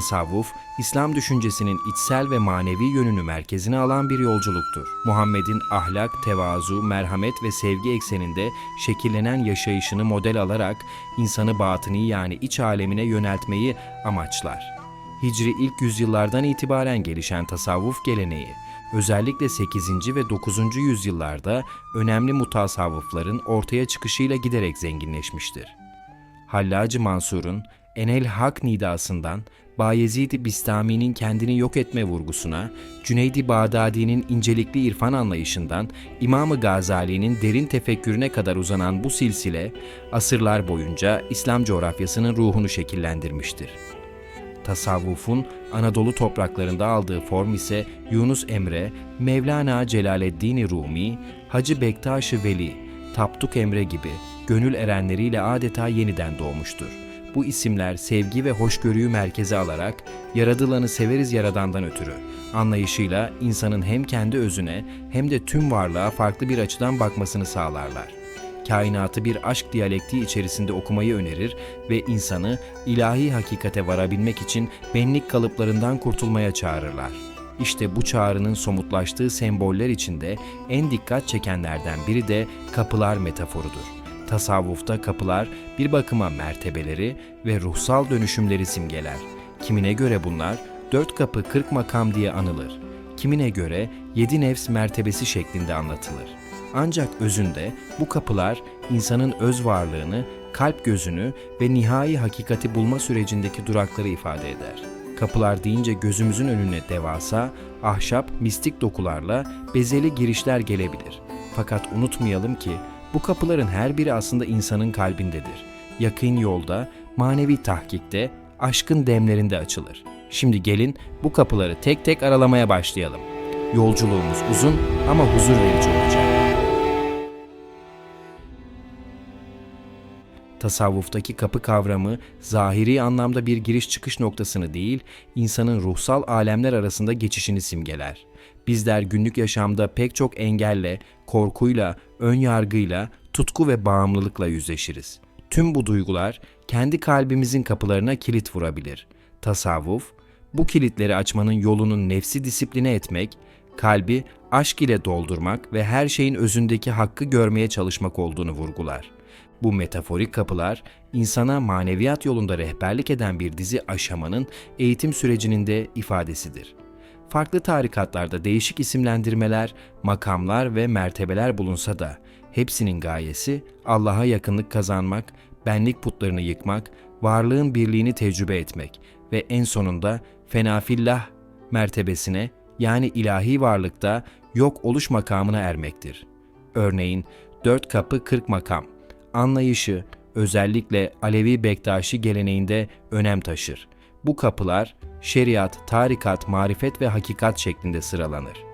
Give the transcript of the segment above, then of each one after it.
Tasavvuf, İslam düşüncesinin içsel ve manevi yönünü merkezine alan bir yolculuktur. Muhammed'in ahlak, tevazu, merhamet ve sevgi ekseninde şekillenen yaşayışını model alarak insanı batıni yani iç alemine yöneltmeyi amaçlar. Hicri ilk yüzyıllardan itibaren gelişen tasavvuf geleneği, özellikle 8. ve 9. yüzyıllarda önemli mutasavvıfların ortaya çıkışıyla giderek zenginleşmiştir. Hallacı Mansur'un Enel Hak nidasından Bayezid-i Bistami'nin kendini yok etme vurgusuna, Cüneydi Bağdadi'nin incelikli irfan anlayışından İmam-ı Gazali'nin derin tefekkürüne kadar uzanan bu silsile, asırlar boyunca İslam coğrafyasının ruhunu şekillendirmiştir. Tasavvufun Anadolu topraklarında aldığı form ise Yunus Emre, Mevlana Celaleddin Rumi, Hacı Bektaş-ı Veli, Tapduk Emre gibi gönül erenleriyle adeta yeniden doğmuştur. Bu isimler sevgi ve hoşgörüyü merkeze alarak yaradılanı severiz yaradandan ötürü anlayışıyla insanın hem kendi özüne hem de tüm varlığa farklı bir açıdan bakmasını sağlarlar kainatı bir aşk diyalektiği içerisinde okumayı önerir ve insanı ilahi hakikate varabilmek için benlik kalıplarından kurtulmaya çağırırlar. İşte bu çağrının somutlaştığı semboller içinde en dikkat çekenlerden biri de kapılar metaforudur. Tasavvufta kapılar bir bakıma mertebeleri ve ruhsal dönüşümleri simgeler. Kimine göre bunlar dört kapı kırk makam diye anılır. Kimine göre yedi nefs mertebesi şeklinde anlatılır. Ancak özünde bu kapılar insanın öz varlığını, kalp gözünü ve nihai hakikati bulma sürecindeki durakları ifade eder. Kapılar deyince gözümüzün önüne devasa, ahşap, mistik dokularla bezeli girişler gelebilir. Fakat unutmayalım ki bu kapıların her biri aslında insanın kalbindedir. Yakın yolda, manevi tahkikte, aşkın demlerinde açılır. Şimdi gelin bu kapıları tek tek aralamaya başlayalım. Yolculuğumuz uzun ama huzur verici olacak. Tasavvuftaki kapı kavramı zahiri anlamda bir giriş çıkış noktasını değil, insanın ruhsal alemler arasında geçişini simgeler. Bizler günlük yaşamda pek çok engelle, korkuyla, ön yargıyla, tutku ve bağımlılıkla yüzleşiriz. Tüm bu duygular kendi kalbimizin kapılarına kilit vurabilir. Tasavvuf, bu kilitleri açmanın yolunun nefsi disipline etmek, kalbi aşk ile doldurmak ve her şeyin özündeki hakkı görmeye çalışmak olduğunu vurgular. Bu metaforik kapılar insana maneviyat yolunda rehberlik eden bir dizi aşamanın eğitim sürecinin de ifadesidir. Farklı tarikatlarda değişik isimlendirmeler, makamlar ve mertebeler bulunsa da hepsinin gayesi Allah'a yakınlık kazanmak, benlik putlarını yıkmak, varlığın birliğini tecrübe etmek ve en sonunda fenafillah mertebesine yani ilahi varlıkta yok oluş makamına ermektir. Örneğin dört kapı kırk makam anlayışı özellikle Alevi Bektaşi geleneğinde önem taşır. Bu kapılar şeriat, tarikat, marifet ve hakikat şeklinde sıralanır.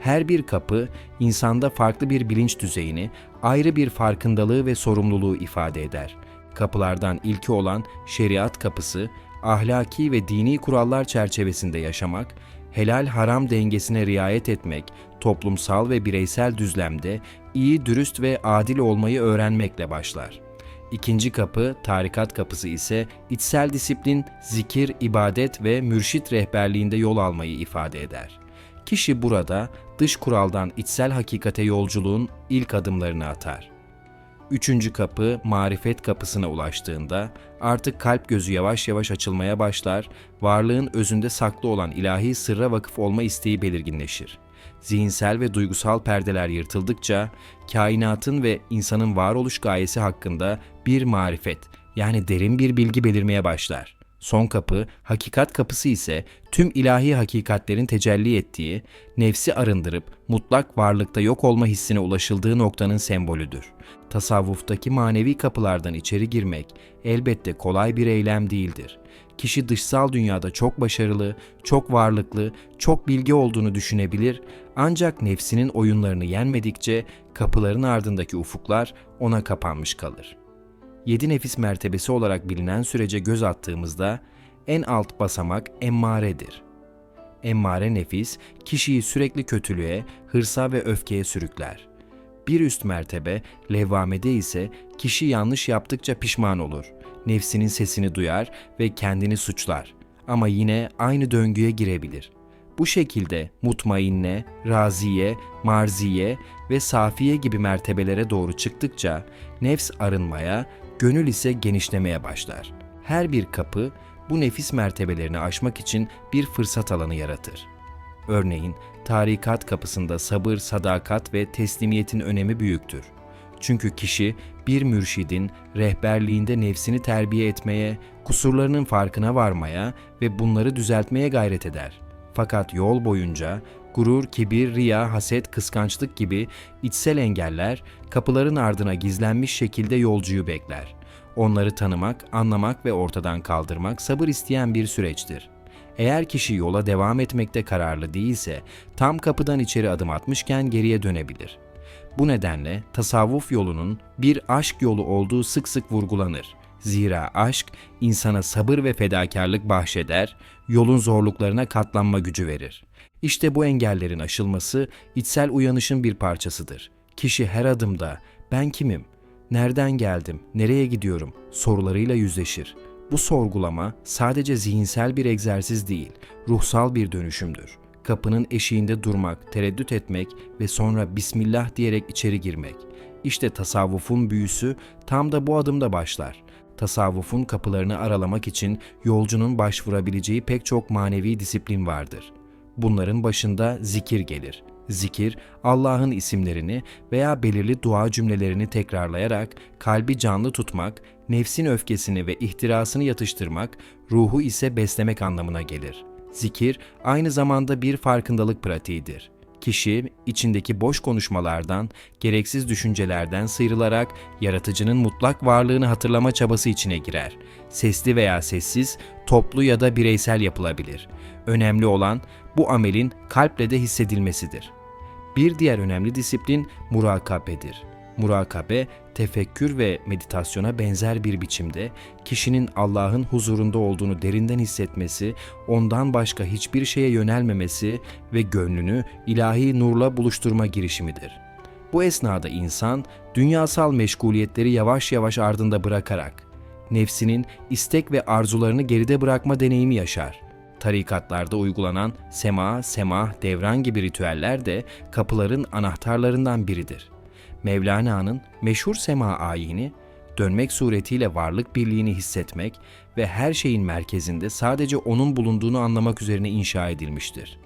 Her bir kapı insanda farklı bir bilinç düzeyini, ayrı bir farkındalığı ve sorumluluğu ifade eder. Kapılardan ilki olan şeriat kapısı, ahlaki ve dini kurallar çerçevesinde yaşamak, helal haram dengesine riayet etmek, toplumsal ve bireysel düzlemde iyi, dürüst ve adil olmayı öğrenmekle başlar. İkinci kapı, tarikat kapısı ise içsel disiplin, zikir, ibadet ve mürşit rehberliğinde yol almayı ifade eder. Kişi burada dış kuraldan içsel hakikate yolculuğun ilk adımlarını atar. Üçüncü kapı marifet kapısına ulaştığında artık kalp gözü yavaş yavaş açılmaya başlar, varlığın özünde saklı olan ilahi sırra vakıf olma isteği belirginleşir. Zihinsel ve duygusal perdeler yırtıldıkça kainatın ve insanın varoluş gayesi hakkında bir marifet yani derin bir bilgi belirmeye başlar. Son kapı, hakikat kapısı ise tüm ilahi hakikatlerin tecelli ettiği, nefsi arındırıp mutlak varlıkta yok olma hissine ulaşıldığı noktanın sembolüdür. Tasavvuftaki manevi kapılardan içeri girmek elbette kolay bir eylem değildir. Kişi dışsal dünyada çok başarılı, çok varlıklı, çok bilgi olduğunu düşünebilir ancak nefsinin oyunlarını yenmedikçe kapıların ardındaki ufuklar ona kapanmış kalır.'' yedi nefis mertebesi olarak bilinen sürece göz attığımızda en alt basamak emmaredir. Emmare nefis kişiyi sürekli kötülüğe, hırsa ve öfkeye sürükler. Bir üst mertebe levvamede ise kişi yanlış yaptıkça pişman olur. Nefsinin sesini duyar ve kendini suçlar. ama yine aynı döngüye girebilir. Bu şekilde mutmainne, raziye, marziye ve safiye gibi mertebelere doğru çıktıkça nefs arınmaya, gönül ise genişlemeye başlar. Her bir kapı bu nefis mertebelerini aşmak için bir fırsat alanı yaratır. Örneğin tarikat kapısında sabır, sadakat ve teslimiyetin önemi büyüktür. Çünkü kişi bir mürşidin rehberliğinde nefsini terbiye etmeye, kusurlarının farkına varmaya ve bunları düzeltmeye gayret eder. Fakat yol boyunca gurur, kibir, riya, haset, kıskançlık gibi içsel engeller kapıların ardına gizlenmiş şekilde yolcuyu bekler. Onları tanımak, anlamak ve ortadan kaldırmak sabır isteyen bir süreçtir. Eğer kişi yola devam etmekte kararlı değilse tam kapıdan içeri adım atmışken geriye dönebilir. Bu nedenle tasavvuf yolunun bir aşk yolu olduğu sık sık vurgulanır. Zira aşk insana sabır ve fedakarlık bahşeder, yolun zorluklarına katlanma gücü verir. İşte bu engellerin aşılması içsel uyanışın bir parçasıdır. Kişi her adımda ben kimim, nereden geldim, nereye gidiyorum sorularıyla yüzleşir. Bu sorgulama sadece zihinsel bir egzersiz değil, ruhsal bir dönüşümdür. Kapının eşiğinde durmak, tereddüt etmek ve sonra Bismillah diyerek içeri girmek. İşte tasavvufun büyüsü tam da bu adımda başlar. Tasavvufun kapılarını aralamak için yolcunun başvurabileceği pek çok manevi disiplin vardır. Bunların başında zikir gelir. Zikir, Allah'ın isimlerini veya belirli dua cümlelerini tekrarlayarak kalbi canlı tutmak, nefsin öfkesini ve ihtirasını yatıştırmak, ruhu ise beslemek anlamına gelir. Zikir aynı zamanda bir farkındalık pratiğidir. Kişi içindeki boş konuşmalardan, gereksiz düşüncelerden sıyrılarak yaratıcının mutlak varlığını hatırlama çabası içine girer. Sesli veya sessiz, toplu ya da bireysel yapılabilir. Önemli olan bu amelin kalple de hissedilmesidir. Bir diğer önemli disiplin murakabedir. Murakabe, tefekkür ve meditasyona benzer bir biçimde kişinin Allah'ın huzurunda olduğunu derinden hissetmesi, ondan başka hiçbir şeye yönelmemesi ve gönlünü ilahi nurla buluşturma girişimidir. Bu esnada insan dünyasal meşguliyetleri yavaş yavaş ardında bırakarak nefsinin istek ve arzularını geride bırakma deneyimi yaşar. Tarikatlarda uygulanan sema, semah, devran gibi ritüeller de kapıların anahtarlarından biridir. Mevlana'nın meşhur sema ayini, dönmek suretiyle varlık birliğini hissetmek ve her şeyin merkezinde sadece onun bulunduğunu anlamak üzerine inşa edilmiştir.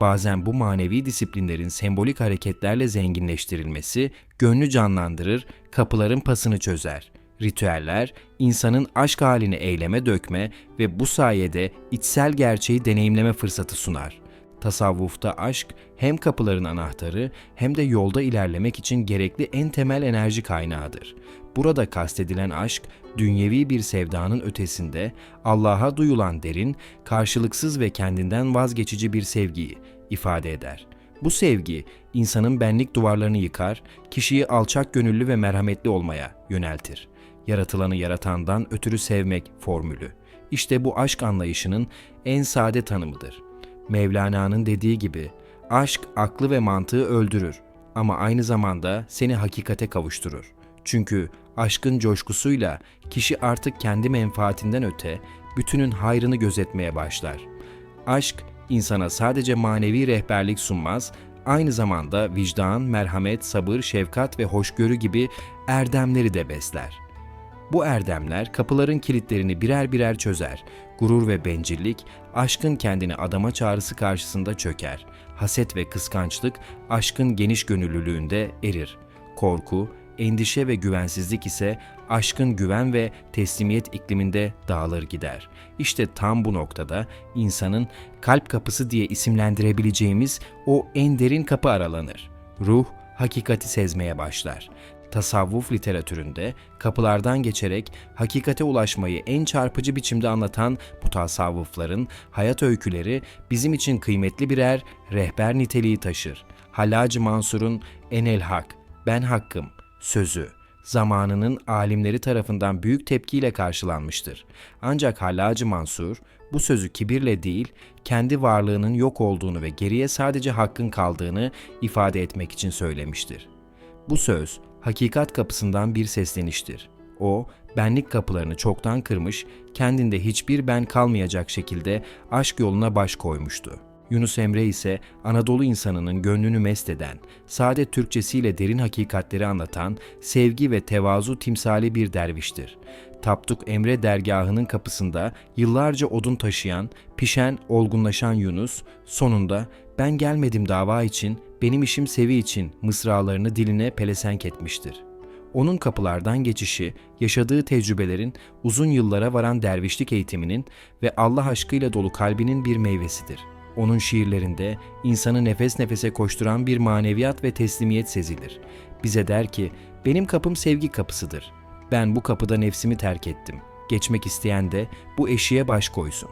Bazen bu manevi disiplinlerin sembolik hareketlerle zenginleştirilmesi gönlü canlandırır, kapıların pasını çözer. Ritüeller, insanın aşk halini eyleme dökme ve bu sayede içsel gerçeği deneyimleme fırsatı sunar. Tasavvufta aşk hem kapıların anahtarı hem de yolda ilerlemek için gerekli en temel enerji kaynağıdır. Burada kastedilen aşk, dünyevi bir sevdanın ötesinde Allah'a duyulan derin, karşılıksız ve kendinden vazgeçici bir sevgiyi ifade eder. Bu sevgi, insanın benlik duvarlarını yıkar, kişiyi alçak gönüllü ve merhametli olmaya yöneltir. Yaratılanı yaratandan ötürü sevmek formülü. İşte bu aşk anlayışının en sade tanımıdır. Mevlana'nın dediği gibi, aşk aklı ve mantığı öldürür ama aynı zamanda seni hakikate kavuşturur. Çünkü aşkın coşkusuyla kişi artık kendi menfaatinden öte bütünün hayrını gözetmeye başlar. Aşk insana sadece manevi rehberlik sunmaz, aynı zamanda vicdan, merhamet, sabır, şefkat ve hoşgörü gibi erdemleri de besler. Bu erdemler kapıların kilitlerini birer birer çözer. Gurur ve bencillik aşkın kendini adama çağrısı karşısında çöker. Haset ve kıskançlık aşkın geniş gönüllülüğünde erir. Korku, endişe ve güvensizlik ise aşkın güven ve teslimiyet ikliminde dağılır gider. İşte tam bu noktada insanın kalp kapısı diye isimlendirebileceğimiz o en derin kapı aralanır. Ruh hakikati sezmeye başlar tasavvuf literatüründe kapılardan geçerek hakikate ulaşmayı en çarpıcı biçimde anlatan bu tasavvufların hayat öyküleri bizim için kıymetli birer rehber niteliği taşır. Hallacı Mansur'un Enel Hak, Ben Hakkım sözü zamanının alimleri tarafından büyük tepkiyle karşılanmıştır. Ancak Hallacı Mansur bu sözü kibirle değil, kendi varlığının yok olduğunu ve geriye sadece hakkın kaldığını ifade etmek için söylemiştir. Bu söz hakikat kapısından bir sesleniştir. O, benlik kapılarını çoktan kırmış, kendinde hiçbir ben kalmayacak şekilde aşk yoluna baş koymuştu. Yunus Emre ise Anadolu insanının gönlünü mest eden, sade Türkçesiyle derin hakikatleri anlatan, sevgi ve tevazu timsali bir derviştir. Tapduk Emre dergahının kapısında yıllarca odun taşıyan, pişen, olgunlaşan Yunus, sonunda ben gelmedim dava için, benim işim sevi için mısralarını diline pelesenk etmiştir. Onun kapılardan geçişi, yaşadığı tecrübelerin uzun yıllara varan dervişlik eğitiminin ve Allah aşkıyla dolu kalbinin bir meyvesidir. Onun şiirlerinde insanı nefes nefese koşturan bir maneviyat ve teslimiyet sezilir. Bize der ki, benim kapım sevgi kapısıdır. Ben bu kapıda nefsimi terk ettim. Geçmek isteyen de bu eşiğe baş koysun.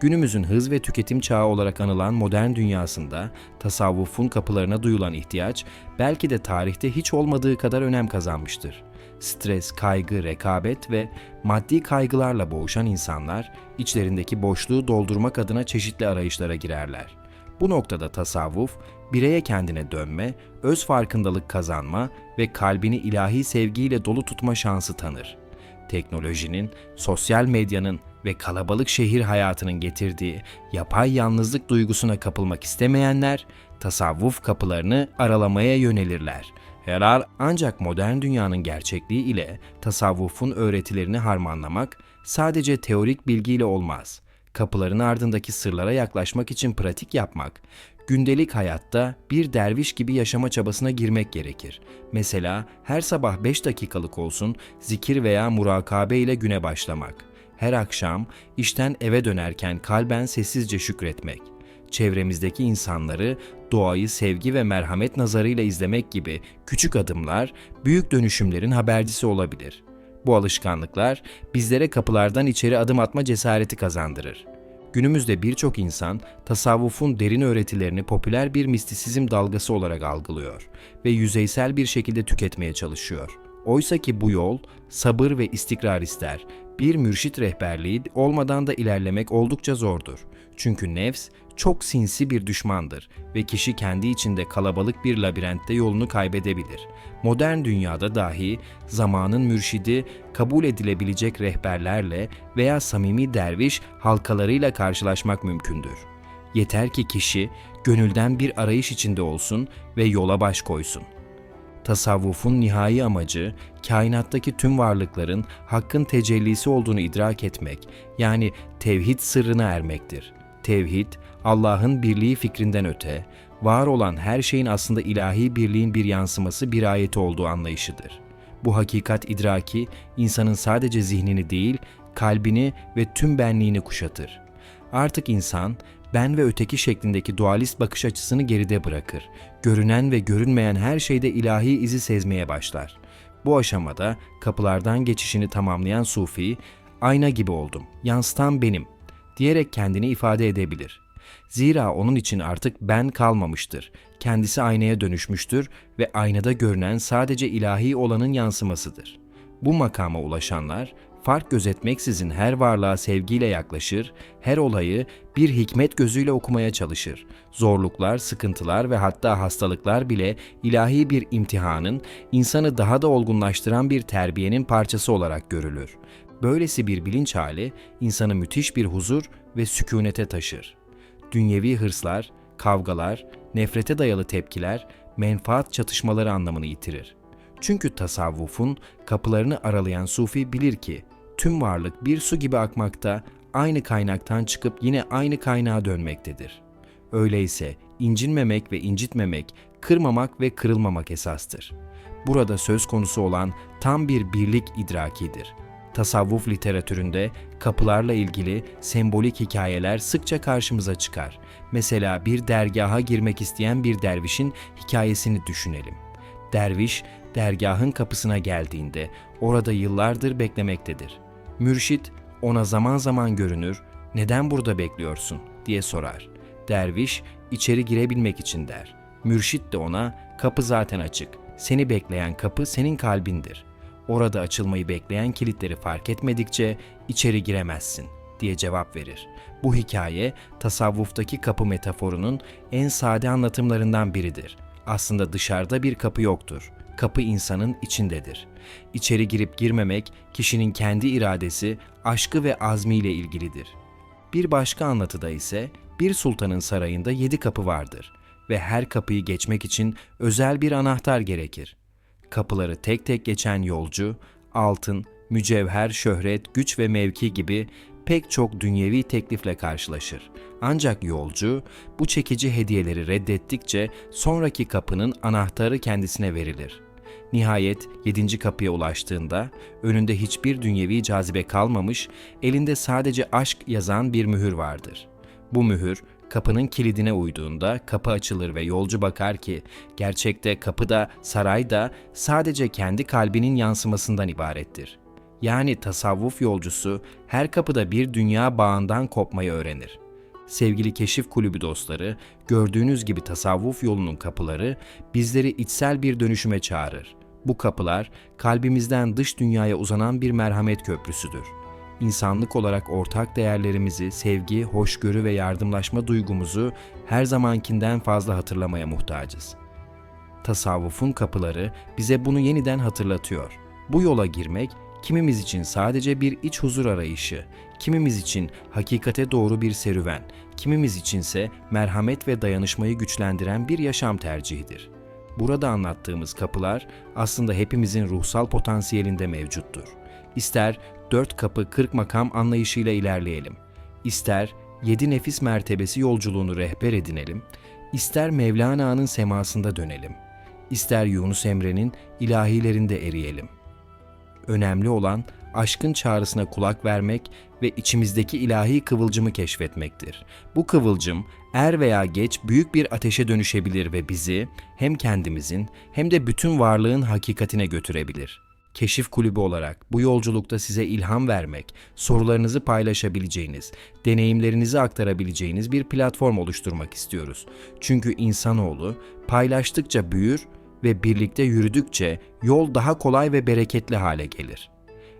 Günümüzün hız ve tüketim çağı olarak anılan modern dünyasında tasavvufun kapılarına duyulan ihtiyaç belki de tarihte hiç olmadığı kadar önem kazanmıştır. Stres, kaygı, rekabet ve maddi kaygılarla boğuşan insanlar içlerindeki boşluğu doldurmak adına çeşitli arayışlara girerler. Bu noktada tasavvuf, bireye kendine dönme, öz farkındalık kazanma ve kalbini ilahi sevgiyle dolu tutma şansı tanır teknolojinin, sosyal medyanın ve kalabalık şehir hayatının getirdiği yapay yalnızlık duygusuna kapılmak istemeyenler tasavvuf kapılarını aralamaya yönelirler. Herhal ancak modern dünyanın gerçekliği ile tasavvufun öğretilerini harmanlamak sadece teorik bilgiyle olmaz. Kapıların ardındaki sırlara yaklaşmak için pratik yapmak, gündelik hayatta bir derviş gibi yaşama çabasına girmek gerekir. Mesela her sabah 5 dakikalık olsun zikir veya murakabe ile güne başlamak. Her akşam işten eve dönerken kalben sessizce şükretmek. Çevremizdeki insanları doğayı sevgi ve merhamet nazarıyla izlemek gibi küçük adımlar büyük dönüşümlerin habercisi olabilir. Bu alışkanlıklar bizlere kapılardan içeri adım atma cesareti kazandırır. Günümüzde birçok insan tasavvufun derin öğretilerini popüler bir mistisizm dalgası olarak algılıyor ve yüzeysel bir şekilde tüketmeye çalışıyor. Oysa ki bu yol sabır ve istikrar ister. Bir mürşit rehberliği olmadan da ilerlemek oldukça zordur. Çünkü nefs çok sinsi bir düşmandır ve kişi kendi içinde kalabalık bir labirentte yolunu kaybedebilir. Modern dünyada dahi zamanın mürşidi kabul edilebilecek rehberlerle veya samimi derviş halkalarıyla karşılaşmak mümkündür. Yeter ki kişi gönülden bir arayış içinde olsun ve yola baş koysun. Tasavvufun nihai amacı, kainattaki tüm varlıkların hakkın tecellisi olduğunu idrak etmek, yani tevhid sırrına ermektir. Tevhid, Allah'ın birliği fikrinden öte, var olan her şeyin aslında ilahi birliğin bir yansıması bir ayeti olduğu anlayışıdır. Bu hakikat idraki, insanın sadece zihnini değil, kalbini ve tüm benliğini kuşatır. Artık insan, ben ve öteki şeklindeki dualist bakış açısını geride bırakır. Görünen ve görünmeyen her şeyde ilahi izi sezmeye başlar. Bu aşamada kapılardan geçişini tamamlayan Sufi, ayna gibi oldum, yansıtan benim diyerek kendini ifade edebilir. Zira onun için artık ben kalmamıştır. Kendisi aynaya dönüşmüştür ve aynada görünen sadece ilahi olanın yansımasıdır. Bu makama ulaşanlar fark gözetmeksizin her varlığa sevgiyle yaklaşır, her olayı bir hikmet gözüyle okumaya çalışır. Zorluklar, sıkıntılar ve hatta hastalıklar bile ilahi bir imtihanın, insanı daha da olgunlaştıran bir terbiyenin parçası olarak görülür. Böylesi bir bilinç hali insanı müthiş bir huzur ve sükunete taşır. Dünyevi hırslar, kavgalar, nefrete dayalı tepkiler, menfaat çatışmaları anlamını yitirir. Çünkü tasavvufun kapılarını aralayan sufi bilir ki tüm varlık bir su gibi akmakta, aynı kaynaktan çıkıp yine aynı kaynağa dönmektedir. Öyleyse incinmemek ve incitmemek, kırmamak ve kırılmamak esastır. Burada söz konusu olan tam bir birlik idrakidir. Tasavvuf literatüründe kapılarla ilgili sembolik hikayeler sıkça karşımıza çıkar. Mesela bir dergaha girmek isteyen bir dervişin hikayesini düşünelim. Derviş, dergahın kapısına geldiğinde orada yıllardır beklemektedir. Mürşit ona zaman zaman görünür, neden burada bekliyorsun diye sorar. Derviş içeri girebilmek için der. Mürşit de ona kapı zaten açık. Seni bekleyen kapı senin kalbindir. Orada açılmayı bekleyen kilitleri fark etmedikçe içeri giremezsin diye cevap verir. Bu hikaye tasavvuftaki kapı metaforunun en sade anlatımlarından biridir. Aslında dışarıda bir kapı yoktur. Kapı insanın içindedir. İçeri girip girmemek kişinin kendi iradesi, aşkı ve azmiyle ilgilidir. Bir başka anlatıda ise bir sultanın sarayında yedi kapı vardır ve her kapıyı geçmek için özel bir anahtar gerekir. Kapıları tek tek geçen yolcu, altın, mücevher, şöhret, güç ve mevki gibi pek çok dünyevi teklifle karşılaşır. Ancak yolcu bu çekici hediyeleri reddettikçe sonraki kapının anahtarı kendisine verilir. Nihayet yedinci kapıya ulaştığında önünde hiçbir dünyevi cazibe kalmamış, elinde sadece aşk yazan bir mühür vardır. Bu mühür kapının kilidine uyduğunda kapı açılır ve yolcu bakar ki gerçekte kapıda, sarayda sadece kendi kalbinin yansımasından ibarettir. Yani tasavvuf yolcusu her kapıda bir dünya bağından kopmayı öğrenir. Sevgili Keşif Kulübü dostları, gördüğünüz gibi tasavvuf yolunun kapıları bizleri içsel bir dönüşüme çağırır. Bu kapılar kalbimizden dış dünyaya uzanan bir merhamet köprüsüdür. İnsanlık olarak ortak değerlerimizi, sevgi, hoşgörü ve yardımlaşma duygumuzu her zamankinden fazla hatırlamaya muhtacız. Tasavvufun kapıları bize bunu yeniden hatırlatıyor. Bu yola girmek kimimiz için sadece bir iç huzur arayışı, kimimiz için hakikate doğru bir serüven, kimimiz içinse merhamet ve dayanışmayı güçlendiren bir yaşam tercihidir. Burada anlattığımız kapılar aslında hepimizin ruhsal potansiyelinde mevcuttur. İster dört kapı kırk makam anlayışıyla ilerleyelim, ister yedi nefis mertebesi yolculuğunu rehber edinelim, ister Mevlana'nın semasında dönelim, ister Yunus Emre'nin ilahilerinde eriyelim. Önemli olan aşkın çağrısına kulak vermek ve içimizdeki ilahi kıvılcımı keşfetmektir. Bu kıvılcım er veya geç büyük bir ateşe dönüşebilir ve bizi hem kendimizin hem de bütün varlığın hakikatine götürebilir. Keşif Kulübü olarak bu yolculukta size ilham vermek, sorularınızı paylaşabileceğiniz, deneyimlerinizi aktarabileceğiniz bir platform oluşturmak istiyoruz. Çünkü insanoğlu paylaştıkça büyür ve birlikte yürüdükçe yol daha kolay ve bereketli hale gelir.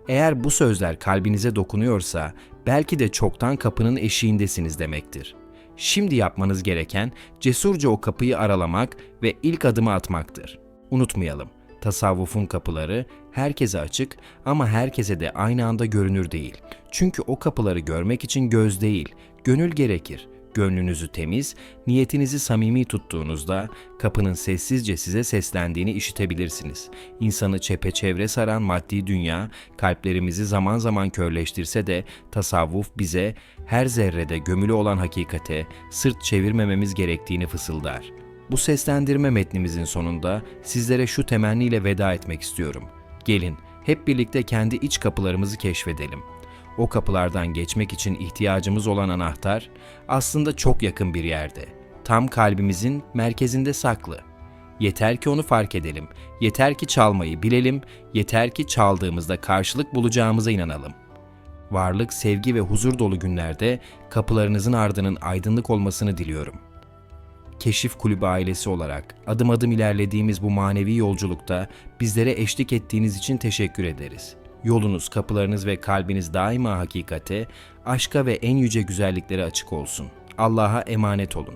Eğer bu sözler kalbinize dokunuyorsa belki de çoktan kapının eşiğindesiniz demektir. Şimdi yapmanız gereken cesurca o kapıyı aralamak ve ilk adımı atmaktır. Unutmayalım, tasavvufun kapıları herkese açık ama herkese de aynı anda görünür değil. Çünkü o kapıları görmek için göz değil, gönül gerekir. Gönlünüzü temiz, niyetinizi samimi tuttuğunuzda kapının sessizce size seslendiğini işitebilirsiniz. İnsanı çepeçevre saran maddi dünya kalplerimizi zaman zaman körleştirse de tasavvuf bize her zerrede gömülü olan hakikate sırt çevirmememiz gerektiğini fısıldar. Bu seslendirme metnimizin sonunda sizlere şu temenniyle veda etmek istiyorum. Gelin hep birlikte kendi iç kapılarımızı keşfedelim. O kapılardan geçmek için ihtiyacımız olan anahtar aslında çok yakın bir yerde. Tam kalbimizin merkezinde saklı. Yeter ki onu fark edelim. Yeter ki çalmayı bilelim. Yeter ki çaldığımızda karşılık bulacağımıza inanalım. Varlık, sevgi ve huzur dolu günlerde kapılarınızın ardının aydınlık olmasını diliyorum. Keşif Kulübü ailesi olarak adım adım ilerlediğimiz bu manevi yolculukta bizlere eşlik ettiğiniz için teşekkür ederiz. Yolunuz, kapılarınız ve kalbiniz daima hakikate, aşka ve en yüce güzelliklere açık olsun. Allah'a emanet olun.